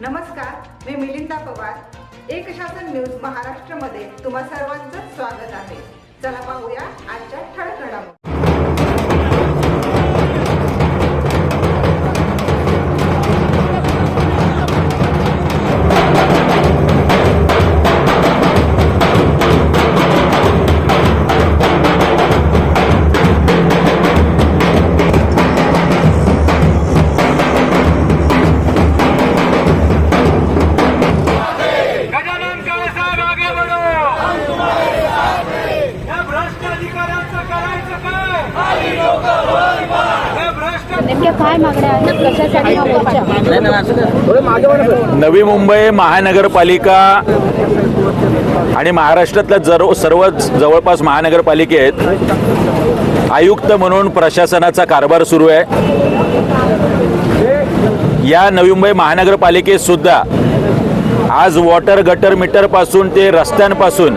नमस्कार मी मिलिंदा पवार. एक शासन न्यूज महाराष्ट्रमध्ये तुम्हा सर्वांचं स्वागत आहे. चला पाहूया आजच्या ठळक घडामोडी. नेमक्या काय मागण्या आहेत? कशासाठी हा मोर्चा नवी मुंबई महानगरपालिका आणि महाराष्ट्रातल्या जर सर्व जवळपास महानगरपालिकेत आयुक्त म्हणून प्रशासनाचा कारभार सुरू आहे. या नवी मुंबई महानगरपालिकेत सुद्धा आज वॉटर गटर मीटरपासून ते रस्त्यांपासून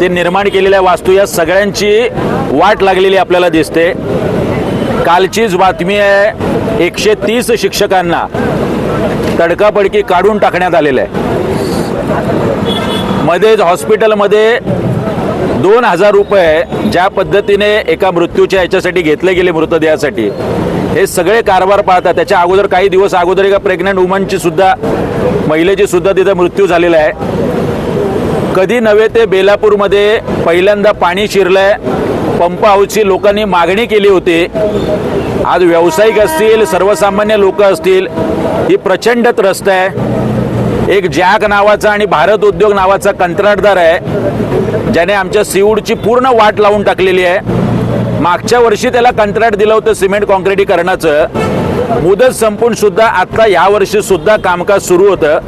ते निर्माण केलेल्या वास्तू या सगळ्यांची वाट लागलेली आपल्याला दिसते. कालचीच बातमी आहे एकशे तीस शिक्षकांना तडकापडकी काढून टाकण्यात आलेलं आहे. मध्येच हॉस्पिटलमध्ये दोन हजार रुपये ज्या पद्धतीने एका मृत्यूच्या याच्यासाठी घेतले गेले मृतदेहासाठी हे सगळे कारभार पाहतात त्याच्या अगोदर काही दिवस अगोदर एका प्रेग्नंट वुमनची सुद्धा महिलेची सुद्धा तिथं मृत्यू झालेला आहे. कधी नव्हे ते बेलापूरमध्ये पहिल्यांदा पाणी शिरलंय पंप हाऊसची लोकांनी मागणी केली होती. आज व्यावसायिक असतील सर्वसामान्य लोक असतील ही प्रचंड त्रस्त आहे. एक जॅक नावाचा आणि भारत उद्योग नावाचा कंत्राटदार आहे. ज्याने आमच्या सीवूडची पूर्ण वाट लावून टाकलेली आहे. मागच्या वर्षी त्याला कंत्राट दिलं होतं सिमेंट कॉन्क्रिटीकरणाचं मुदत संपून सुद्धा आत्ता या वर्षी सुद्धा कामकाज सुरू होतं.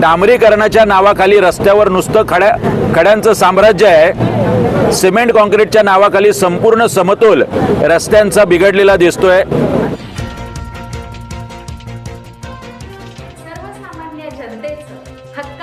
डांबरीकरणाच्या नावाखाली रस्त्यावर नुसतं खड्या खड्यांचं साम्राज्य आहे. सिमेंट कॉन्क्रीटच्या नावाखाली संपूर्ण समतोल रस्त्यांचा बिघडलेला दिसतोय. better.